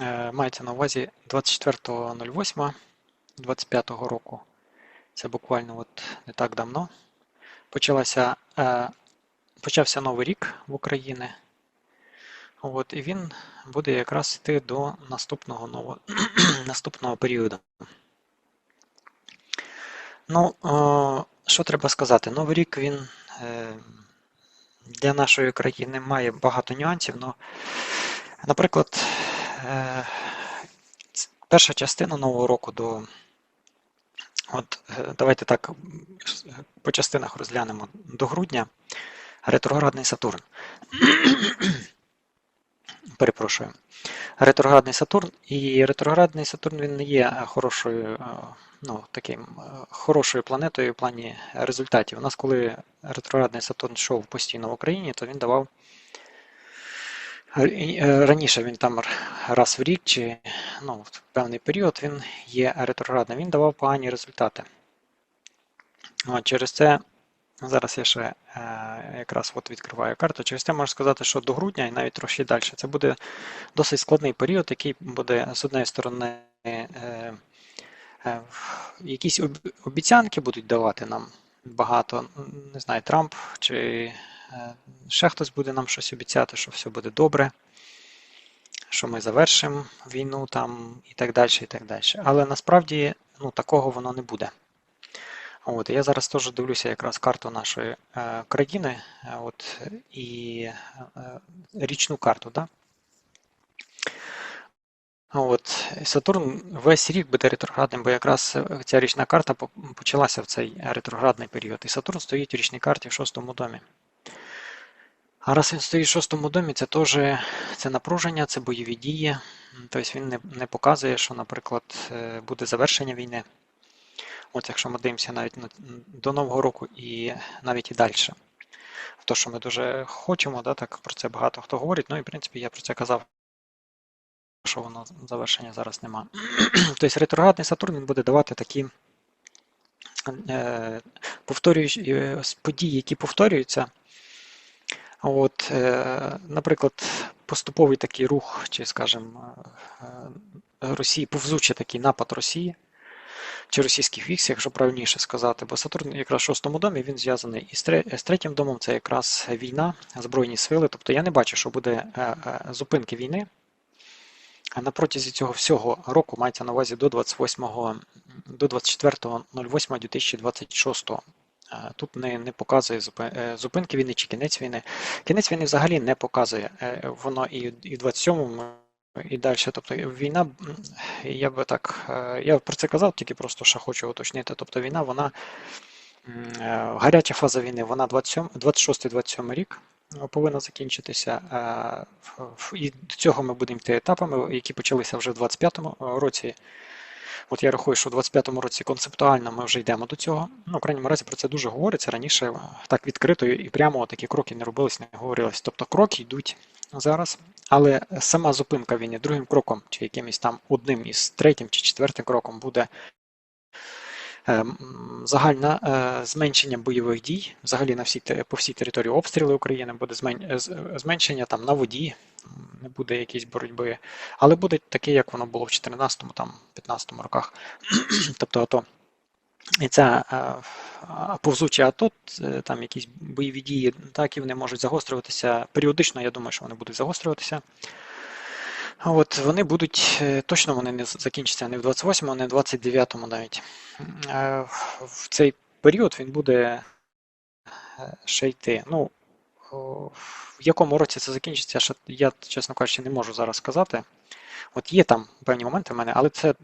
Е, мається на увазі 24.08.25 року. Це буквально от не так давно. Почалася, е, почався новий рік в Україні. От, і він буде якраз йти до наступного нового, наступного періоду. Ну, о, що треба сказати? Новий рік він е, для нашої країни має багато нюансів. Ну, наприклад, перша частина нового року до. От, е, давайте так по частинах розглянемо до грудня. Ретроградний Сатурн. Перепрошую. Ретроградний Сатурн. І ретроградний Сатурн він не є хорошою ну, таким е, хорошою планетою в плані результатів. У нас, коли ретроградний Сатурн йшов постійно в Україні, то він давав е, раніше він там раз в рік чи ну, в певний період він є ретроградним, він давав погані результати. От, Через це. Зараз я ще е, якраз от відкриваю карту. Через це можу сказати, що до грудня і навіть трохи далі. Це буде досить складний період, який буде з однієї сторони е, Е, якісь обіцянки будуть давати нам багато. Не знаю, Трамп чи е, ще хтось буде нам щось обіцяти, що все буде добре, що ми завершимо війну там і так далі. і так далі. Але насправді ну, такого воно не буде. От, Я зараз теж дивлюся якраз карту нашої е, країни от, і е, річну карту. Да? От, Сатурн весь рік буде ретроградним, бо якраз ця річна карта почалася в цей ретроградний період. І Сатурн стоїть у річній карті в шостому домі. А раз він стоїть в шостому домі, це теж це напруження, це бойові дії. Тобто він не не показує, що, наприклад, е, буде завершення війни. От якщо ми дивимося навіть до Нового року і навіть і далі. То, що ми дуже хочемо, да, так про це багато хто говорить. Ну і в принципі я про це казав що воно завершення зараз нема. тобто ретроградний Сатурн він буде давати такі е, повторюючі е, події, які повторюються. От, е, Наприклад, поступовий такий рух, чи, скажімо, е, Росії, повзучий такий напад Росії. Чи російських вікс, якщо правильніше сказати, бо Сатурн якраз в шостому домі він зв'язаний із з третім домом, це якраз війна, збройні сили. Тобто я не бачу, що буде зупинки війни. На протязі цього всього року мається на увазі до 28 до 24.08.2026. Тут не не показує е, зупинки війни чи кінець війни. Кінець війни взагалі не показує. Е, воно і і в 27-му, і далі. Тобто війна, я би так, е, я про це казав, тільки просто ще хочу уточнити. Тобто війна, вона гаряча фаза війни, вона 26-27 рік повинна закінчитися. І до цього ми будемо йти етапами, які почалися вже в 2025 році. От я рахую, що в 25-му році концептуально ми вже йдемо до цього. Ну, в крайньому разі про це дуже говориться. Раніше так відкрито і прямо такі кроки не робились, не говорилось. Тобто кроки йдуть зараз, але сама зупинка війни другим кроком, чи якимось там одним із третім чи четвертим кроком буде Е, загальне е, зменшення бойових дій, взагалі на всій, по всій території обстріли України буде е, зменшення там на воді, не буде якісь боротьби, але буде таке, як воно було в 2014-2015 роках. тобто АТО. І це повзучі АТО, там якісь бойові дії, так і вони можуть загострюватися. Періодично, я думаю, що вони будуть загострюватися. От Вони будуть, е, точно вони не закінчаться не в 28-му, а не в 29-му навіть. Е, в цей період він буде е, ще йти. Ну, В якому році це закінчиться, я, чесно кажучи, не можу зараз сказати. От є там певні моменти в мене, але це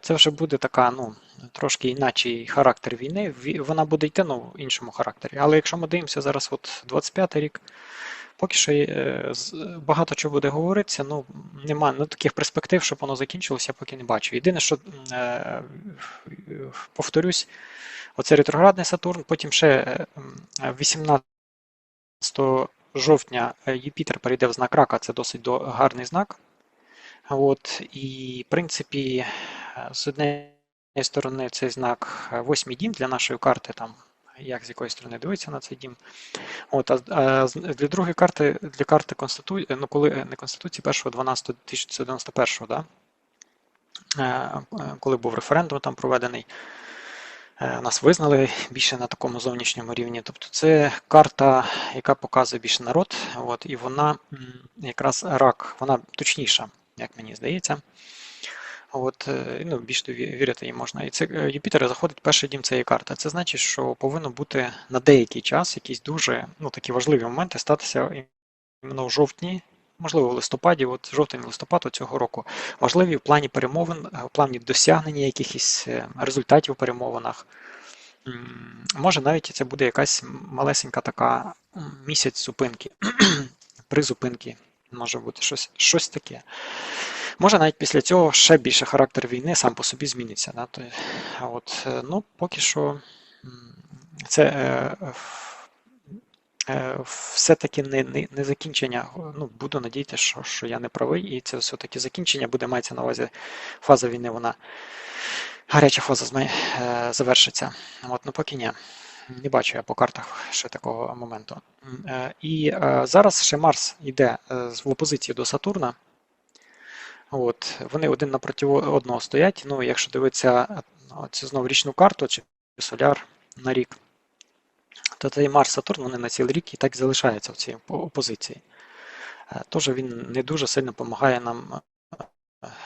це вже буде така, ну, трошки інакший характер війни. Вона буде йти ну, в іншому характері. Але якщо ми дивимося зараз, от 25 й рік. Поки що е, багато чого буде говоритися, ну немає ну, таких перспектив, щоб воно закінчилося, поки не бачу. Єдине, що е, повторюсь, оце ретроградний Сатурн, потім ще 18 е, жовтня Юпітер перейде в знак рака, це досить гарний знак. От, І, в принципі, з однієї сторони, цей знак восьмий дім для нашої карти там як з якої сторони дивиться на цей дім. От, а, для другої карти, для карти Конституції, ну коли не Конституції, 1.12.1991, да? коли був референдум там проведений, нас визнали більше на такому зовнішньому рівні. Тобто це карта, яка показує більше народ, от, і вона якраз рак, вона точніша, як мені здається. От, е, ну, Більш вірити їй можна. І це е, Юпітер заходить перший дім цієї карти. Це значить, що повинно бути на деякий час якісь дуже ну, такі важливі моменти статися іменно в жовтні, можливо, в листопаді, от жовтень-листопад цього року. Важливі в плані перемовин, в плані досягнення якихось е, результатів у перемовинах. Може, навіть це буде якась малесенька така місяць зупинки, призупинки. Може бути щось, щось таке. Може навіть після цього ще більше характер війни сам по собі зміниться. Да? То, от, е, ну, Поки що це е, е, все-таки не не, не закінчення. Ну, Буду надіятися, що що я не правий, і це все-таки закінчення буде мається на увазі фаза війни, вона гаряча фаза е, завершиться. От, ну Поки ні. Не бачу я по картах ще такого моменту. Е, і е, зараз ще Марс йде в опозиції до Сатурна. От, Вони один напроти одного стоять. Ну, Якщо дивитися цю знову річну карту чи соляр на рік, то цей Марс Сатурн вони на цілий рік і так залишаються в цій опозиції. Е, тож він не дуже сильно допомагає нам,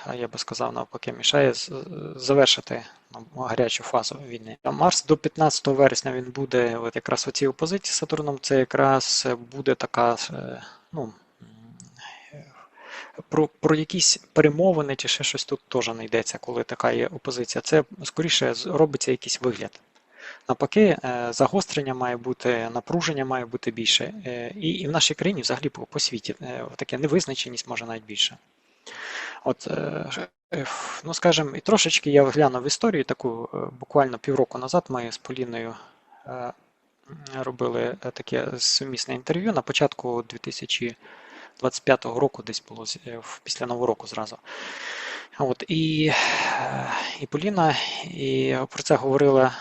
е, я би сказав, навпаки, мішає завершити ну, гарячу фазу війни. Марс до 15 вересня він буде от якраз у цій опозиції з Сатурном, це якраз буде така. Е, ну, про про якісь перемовини чи ще щось тут теж не йдеться, коли така є опозиція. Це скоріше робиться якийсь вигляд. Навпаки, е, загострення має бути, напруження має бути більше. Е, і і в нашій країні взагалі по, по світі е, таке невизначеність може навіть більше. От, ну скажімо, і трошечки я глянув історію таку буквально півроку назад ми з Поліною робили таке сумісне інтерв'ю на початку 2000 25-го року десь було е, після Нового року зразу. От, І е, і Поліна і про це говорила.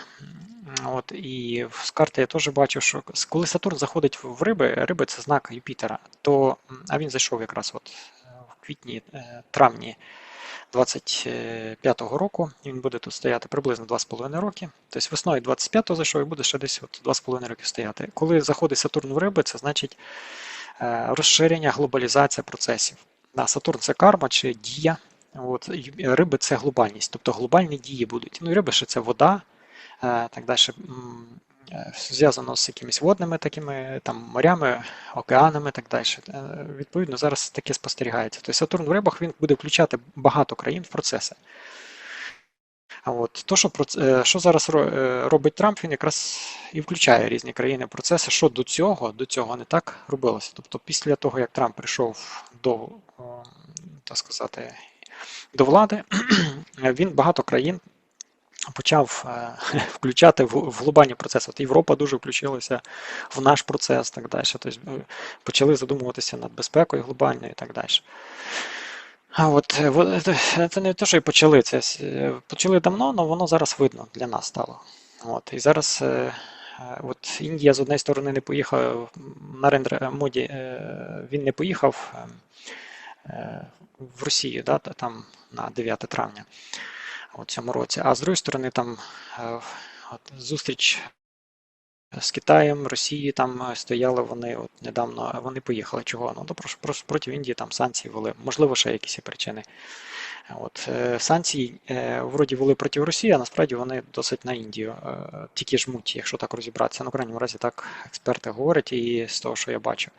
От, І з карти я теж бачу, що коли Сатурн заходить в риби, риби це знак Юпітера, то, а він зайшов якраз от в квітні-травні 25-го року, він буде тут стояти приблизно 2,5 роки. Тобто весною 25-го зайшов і буде ще десь 2,5 роки стояти. Коли заходить Сатурн в риби, це значить Е, розширення, глобалізація процесів. Да, Сатурн це карма чи дія. От, Риби це глобальність, тобто глобальні дії будуть. Ну риби ще це вода, е, так далі. Е, зв'язано з якимись водними такими там морями, океанами так далі. Відповідно, зараз таке спостерігається. Тобто Сатурн в рибах він буде включати багато країн в процеси. От. То, що е, що зараз е, робить Трамп, він якраз і включає різні країни процеси, що до цього до цього не так робилося. Тобто, після того, як Трамп прийшов до так сказати, до влади, він багато країн почав е, включати в глобальні процеси. От Європа дуже включилася в наш процес, так далі. Тобто почали задумуватися над безпекою глобальною і так далі. А от е, е, це не те, що і почали. Це е, почали давно, але воно зараз видно для нас стало. От, І зараз от Індія з однієї сторони не поїхав на рендер моді, він не поїхав в Росію, да, там на 9 травня у цьому році. А з другої сторони, там от, зустріч з Китаєм, Росії там е, стояли вони от недавно, вони поїхали. Чого? Ну, то просто проти Індії там санкції вели. Можливо, ще якісь причини. От, е, Санкції е, вроді вели проти Росії, а насправді вони досить на Індію. Тільки жмуть, якщо так розібратися. Ну, в крайньому разі так експерти говорять, і з того, що я бачу.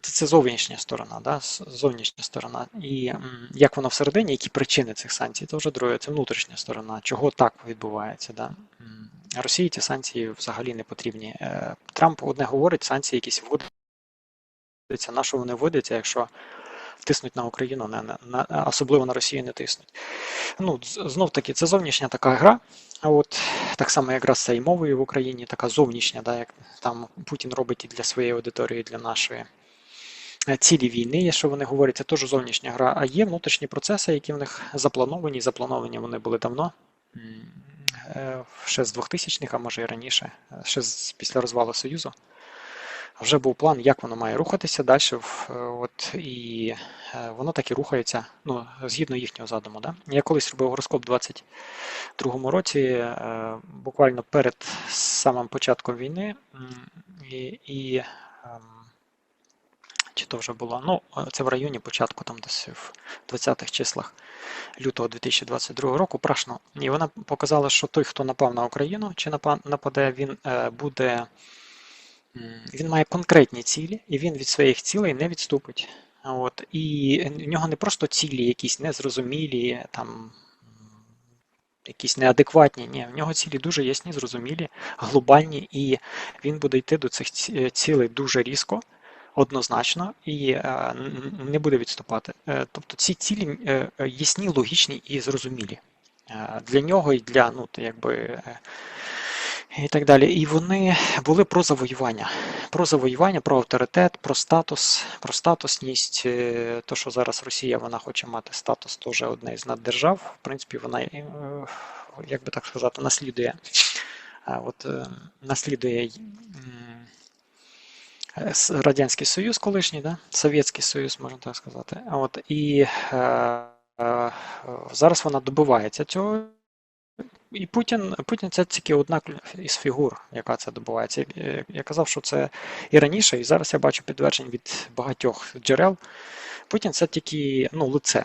Це зовнішня сторона, да? зовнішня сторона. І як воно всередині, які причини цих санкцій, це вже друге, це внутрішня сторона, чого так відбувається. Да? Росії ці санкції взагалі не потрібні. Е, Трамп одне говорить, санкції якісь вводяться, на що вони вводяться, якщо тиснуть на Україну, не, на, особливо на Росію не тиснуть. Ну, Знов таки, це зовнішня така гра. А от так само якраз з цією мовою в Україні, така зовнішня, да, як там Путін робить і для своєї аудиторії, і для нашої. Е, цілі війни, якщо вони говорять, це теж зовнішня гра, а є внутрішні процеси, які в них заплановані, заплановані вони були давно. Е, ще з 2000-х, а може і раніше, е, ще після розвалу Союзу. Вже був план, як воно має рухатися далі. е, От, і воно так і рухається, ну, згідно їхнього задуму. Да? Я колись робив гороскоп у 22-му році, буквально перед самим початком війни. І, і ем, чи то вже було? Ну, е, це в районі початку, там десь в 20-х числах лютого 2022 року, прашно. І вона показала, що той, хто напав на Україну чи нападе, він е, буде. Він має конкретні цілі, і він від своїх цілей не відступить. От. І в нього не просто цілі якісь незрозумілі, там, якісь неадекватні. Ні, в нього цілі дуже ясні, зрозумілі, глобальні, і він буде йти до цих цілей дуже різко, однозначно, і е, не буде відступати. Е, Тобто ці цілі е, ясні, логічні і зрозумілі. Для нього і для, ну, якби. і так далі. І вони були про завоювання. Про завоювання, про авторитет, про статус, про статусність. То, що зараз Росія вона хоче мати статус теж одне із наддержав. В принципі, вона, як би так сказати, наслідує. От, наслідує Радянський Союз колишній, да? Совєтський Союз, можна так сказати. От, і е, е, зараз вона добивається цього. І Путін, Путін це тільки одна із фігур, яка це добувається. Я, я казав, що це і раніше, і зараз я бачу підтверджень від багатьох джерел. Путін це тільки ну, лице.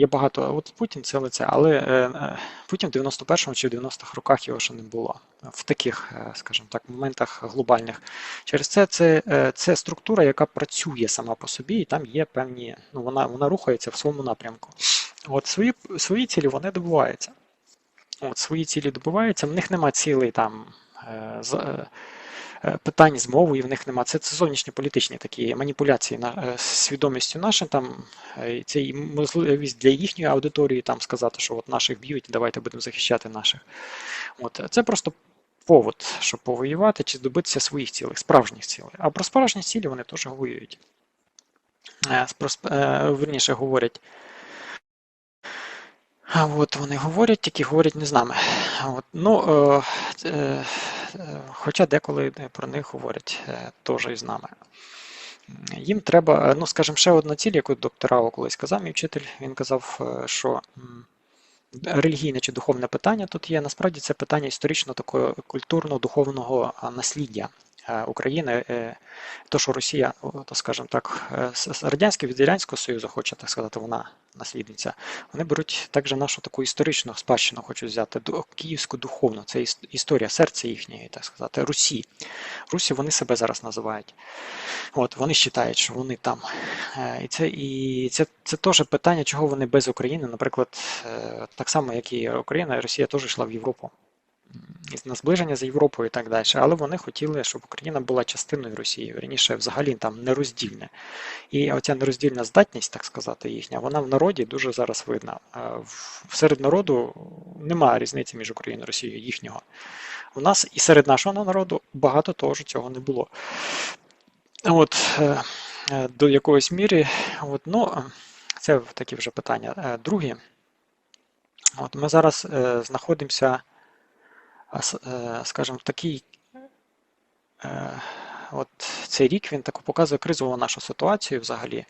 Є багато, от Путін це лице, але е, е, Путін в 91-му чи в 90-х роках його ще не було. В таких, е, скажімо так, моментах глобальних. Через це це, це структура, яка працює сама по собі, і там є певні, ну вона, вона рухається в своєму напрямку. От свої, свої цілі вони добуваються. От, свої цілі добуваються, в них нема цілей там з, питань з мовою, в них нема. Це, це зовнішньополітичні такі маніпуляції на е, свідомістю нашим. Там е, це і можливість для їхньої аудиторії там сказати, що от наших б'ють, давайте будемо захищати наших. От це просто повод, щоб повоювати чи добитися своїх цілей, справжніх цілей. А про справжні цілі вони теж воюють. Е, про е, Верніше говорять. От вони говорять, тільки говорять не з нами. От, ну, е, е, е, хоча деколи про них говорять е, теж із нами. Їм треба, е, ну, скажімо, ще одна ціль, яку доктора колись казав, мій вчитель, він казав, е, що релігійне чи духовне питання тут є. Насправді це питання історично такого культурно-духовного насліддя е, України. Е, То, що Росія, скажімо так, е, з Радянського від Радянського Союзу хоче, так сказати, вона наслідниця. Вони беруть також нашу таку історичну спадщину, хочуть взяти київську духовну, це історія серця їхньої, так сказати, Русі. Русі вони себе зараз називають. От вони вважають, що вони там. Е, І це і це, це теж питання, чого вони без України. Наприклад, е, так само, як і Україна, Росія теж йшла в Європу. На зближення з Європою і так далі. Але вони хотіли, щоб Україна була частиною Росії, верніше, взагалі там нероздільне. І оця нероздільна здатність, так сказати, їхня, вона в народі дуже зараз видна. Серед народу немає різниці між Україною і Росією їхнього. У нас і серед нашого народу багато того ж цього не було. От е, е, до якоїсь міри, от, ну, це такі вже питання. Е, Другі, от ми зараз знаходимося, скажімо, в такій. е, От цей рік він таку показує кризову нашу ситуацію взагалі.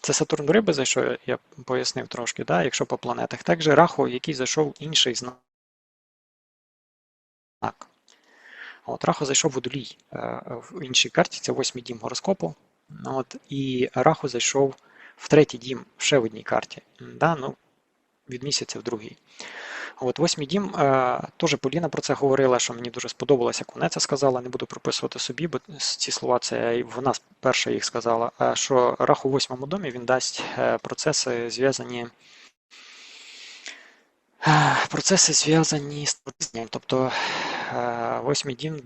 Це Сатурн в риби зайшов, я пояснив трошки, да, якщо по планетах. Також Раху, який зайшов інший знак. От, Раху зайшов водолій е, в іншій карті, це восьмий дім гороскопу. От, і Раху зайшов в третій дім ще в одній карті. Да, ну, від місяця в другій. От восьмий дім, е, теж Поліна про це говорила, що мені дуже сподобалося, як вона це сказала. Не буду приписувати собі, бо ці слова це вона перша їх сказала. е, Що раху в восьмому домі він дасть е, процеси зв'язані. Процеси зв'язані з творінням. Тобто восьмий дім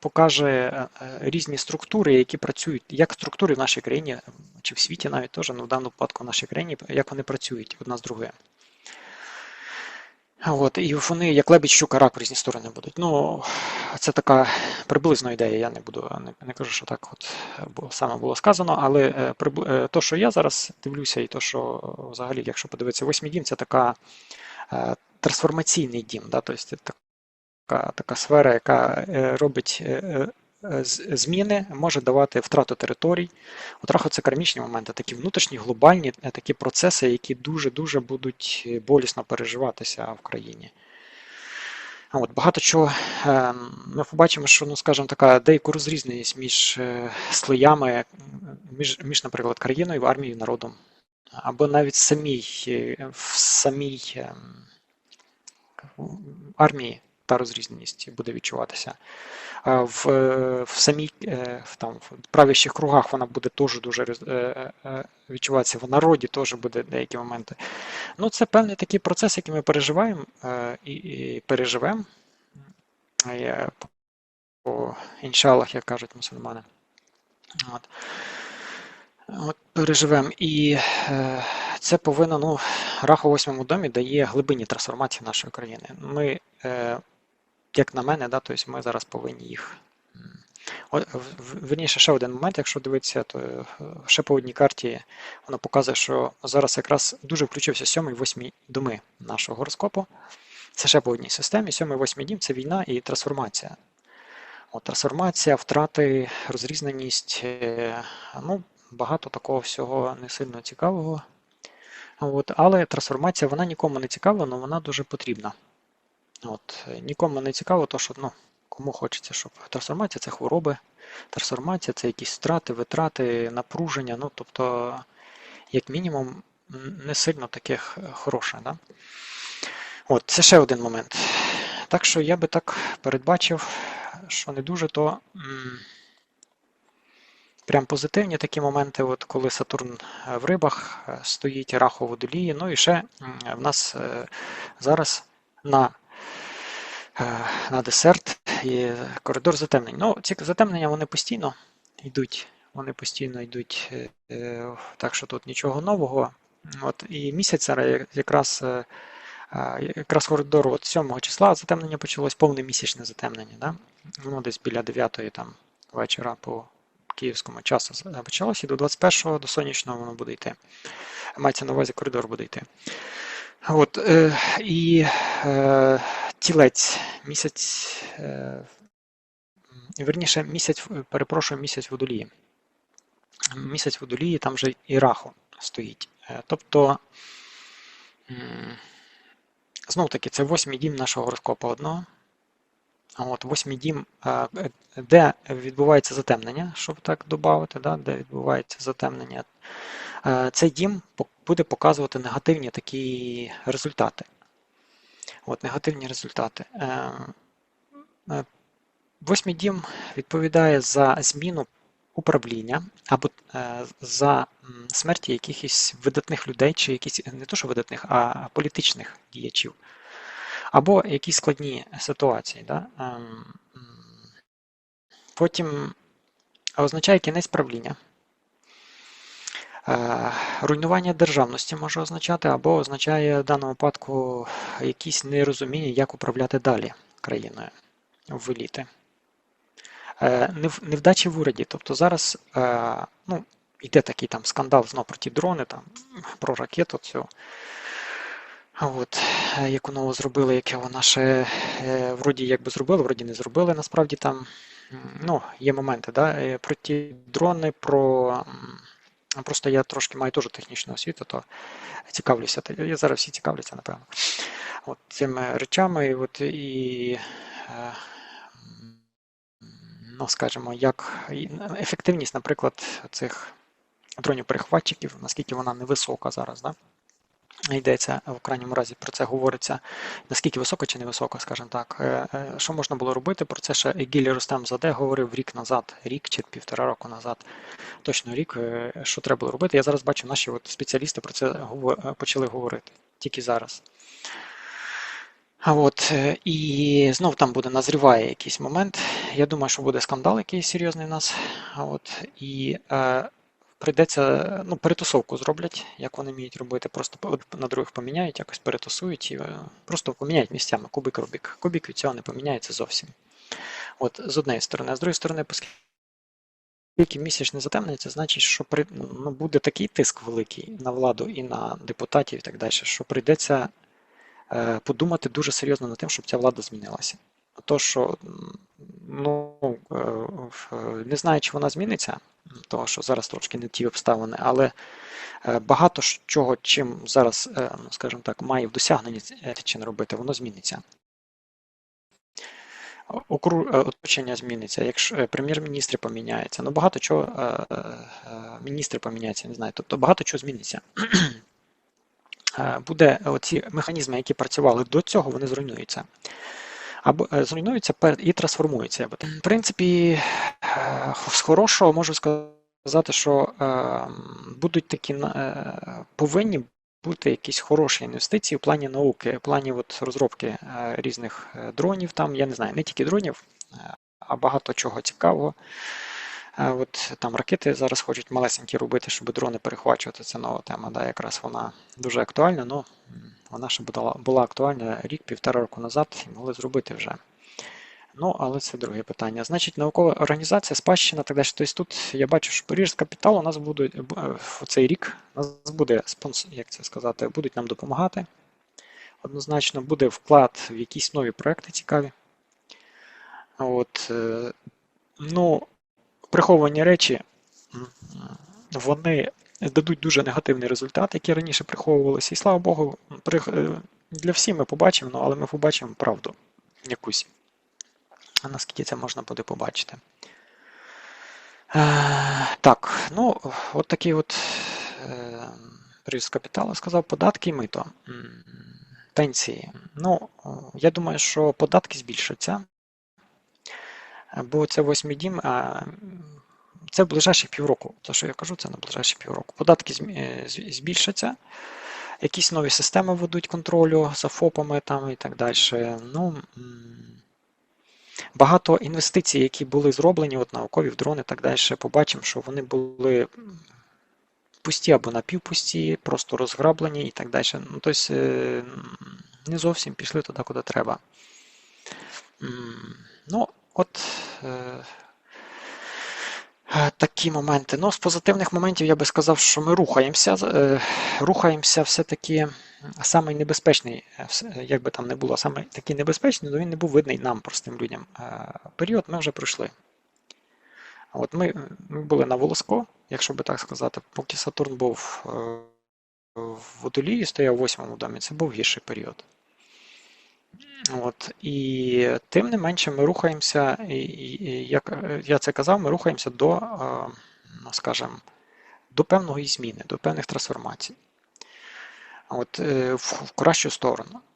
покаже е, різні структури, які працюють, як структури в нашій країні, чи в світі навіть теж, ну в даному випадку в нашій країні, як вони працюють одна з другою. От, і вони, як лебідь, щука, рак в різні сторони будуть. Ну, це така приблизна ідея. Я не буду, не, не кажу, що так от саме було сказано, але е, е, то, що я зараз дивлюся, і то, що взагалі, якщо подивитися, восьмий дім, це така е, трансформаційний дім, да, тобто така, така сфера, яка е, робить е, е, зміни, може давати втрату територій. От раху це кармічні моменти, такі внутрішні, глобальні, такі процеси, які дуже-дуже будуть болісно переживатися в країні. От, багато чого ми побачимо, що, ну, скажімо, така деяку розрізненість між слоями, між, між, наприклад, країною, армією, народом, або навіть самій, в самій е, армії та розрізненість буде відчуватися. В, е, в самій е, в, там, в правящих кругах вона буде теж дуже е, відчуватися, в народі теж буде деякі моменти. Ну, це певний такий процес, який ми переживаємо і, і переживемо. По, іншалах, як кажуть мусульмани. От. От переживемо. І е, це повинно, ну, Раху восьмому домі дає глибинні трансформації нашої країни. Ми, е, як на мене, да, тобто ми зараз повинні їх. Верніше, ще один момент, якщо дивитися, то е, ще по одній карті воно показує, що зараз якраз дуже включився сьомий, восьмий доми нашого гороскопу. Це ще по одній системі. Сьомий, восьмий дім це війна і трансформація. От, трансформація, втрати, розрізненість, е, ну, багато такого всього не сильно цікавого. От, але трансформація вона нікому не цікава, але вона дуже потрібна. От, е, нікому не цікаво, то що ну, кому хочеться, щоб трансформація це хвороби, трансформація це якісь втрати, витрати, напруження. Ну, тобто, як мінімум, не сильно таке хороше. Да? От, це ще один момент. Так що я би так передбачив, що не дуже то. м, Прям позитивні такі моменти, от коли Сатурн е, в рибах е, стоїть, Раху в водолії. Ну і ще в нас зараз на, на десерт є коридор затемнень. Ну, ці затемнення вони постійно йдуть. Вони постійно йдуть, е, е, так що тут нічого нового. От, і місяць якраз, е, е, якраз коридор от 7 числа затемнення почалось, повне місячне затемнення. Да? Воно десь біля 9 там, вечора по київському часу е, і до 21-го, до сонячного воно буде йти. Мається на увазі коридор буде йти. От, е, і е, тілець місяць, е, верніше, місяць, е, перепрошую, місяць водолії. Місяць водолії, там же і раху стоїть. Е, тобто, знов таки, це восьмий дім нашого гороскопа одного. А От, восьмий дім, е, е, де відбувається затемнення, щоб так додати, да, де відбувається затемнення. Е, Цей дім буде показувати негативні такі результати. От, негативні результати. Е, е, Восьмий дім відповідає за зміну управління або е, за смерті якихось видатних людей, чи якісь не то, що видатних, а політичних діячів, або якісь складні ситуації. Да? Ем, Потім означає кінець правління. Е, Руйнування державності може означати, або означає в даному випадку якісь нерозуміння, як управляти далі країною в еліти. Е, Невдачі в уряді. Тобто зараз е, ну, йде такий там скандал знов про ті дрони, там, про ракету цю. От, яку нову зробили, яке вона ще вроді якби зробили, вроді не зробили. Насправді там ну, є моменти, да? про ті дрони, про. Просто я трошки маю теж технічну освіту, то цікавлюся. Я зараз всі цікавляться, напевно. От цими речами, от і. е, ну, скажімо, як ефективність, наприклад, цих дронів-перехватчиків, наскільки вона невисока зараз, да? Йдеться в крайньому разі про це говориться, наскільки висока чи невисока, скажімо так. Е, е, Що можна було робити? Про це ще Егілі Рустем Заде говорив рік назад, рік чи півтора року назад, точно рік, е, що треба було робити. Я зараз бачу, наші от спеціалісти про це е, почали говорити тільки зараз. А от, е, і знов там буде назріває якийсь момент. Я думаю, що буде скандал якийсь серйозний в нас. А от, і е, прийдеться, ну, перетусовку зроблять, як вони вміють робити. Просто на других поміняють, якось перетусують і е, просто поміняють місцями кубик Рубік. Кубик від цього не поміняється зовсім. От з однієї сторони, а з другої сторони, оскільки місячне затемнення, це значить, що при, ну, буде такий тиск великий на владу і на депутатів і так далі, що прийдеться е, подумати дуже серйозно над тим, щоб ця влада змінилася. То, що ну, е, не знаю, чи вона зміниться, тому що зараз трошки не ті обставини, але е, багато чого, чим зараз, е, ну, скажімо так, має в досягненні Ельчин робити, воно зміниться. Оточення зміниться, якщо прем'єр-міністри поміняються, ну багато чого міністри поміняються, не знаю. Тобто багато чого зміниться. Буде оці механізми, які працювали до цього, вони зруйнуються. Або е, зруйнуються і трансформуються. В принципі, е, з хорошого можу сказати, що е, будуть такі повинні бути якісь хороші інвестиції в плані науки, в плані от розробки різних дронів. Там я не знаю, не тільки дронів, а багато чого цікавого. От там ракети зараз хочуть малесенькі робити, щоб дрони перехвачувати. Це нова тема. Да, якраз вона дуже актуальна. Ну вона ще була, була актуальна рік-півтора року назад і могли зробити вже. Ну, але це друге питання. Значить, наукова організація, спадщина, так далі. Тобто тут я бачу, що Поріж з капіталу у нас буде е, в цей рік, у нас буде спонсор, як це сказати, будуть нам допомагати. Однозначно, буде вклад в якісь нові проекти цікаві. От, е, ну, приховані речі, вони дадуть дуже негативний результат, який раніше приховувалися. І слава Богу, е, для всіх ми побачимо, ну, але ми побачимо правду якусь. А наскільки це можна буде побачити? Е, так, ну, от такий от е, ріст капіталу сказав, податки і мито. Пенсії. Ну, я думаю, що податки збільшаться, бо це восьмий дім, а це в ближайші півроку. Те, що я кажу, це на ближайші півроку. Податки е, збільшаться, якісь нові системи ведуть контролю за ФОПами там і так далі. Ну, Багато інвестицій, які були зроблені, от наукові в дрони і так далі, побачимо, що вони були пусті або напівпусті, просто розграблені і так далі. Ну, тобто не зовсім пішли туди, куди треба. Ну, от е, е, такі моменти. Ну, з позитивних моментів я би сказав, що ми рухаємося. е, Рухаємося все-таки самий небезпечний, е, як би там не було, самий такий небезпечний, але він не був видний нам, простим людям. Е, Період ми вже пройшли. От ми, ми були на волоско, якщо би так сказати, поки Сатурн був е, в водолії, стояв в восьмому домі, це був гірший період. От, і тим не менше ми рухаємося, і, і, як е, я це казав, ми рухаємося до, е, ну, скажімо, до певної зміни, до певних трансформацій. От, е, в кращу сторону.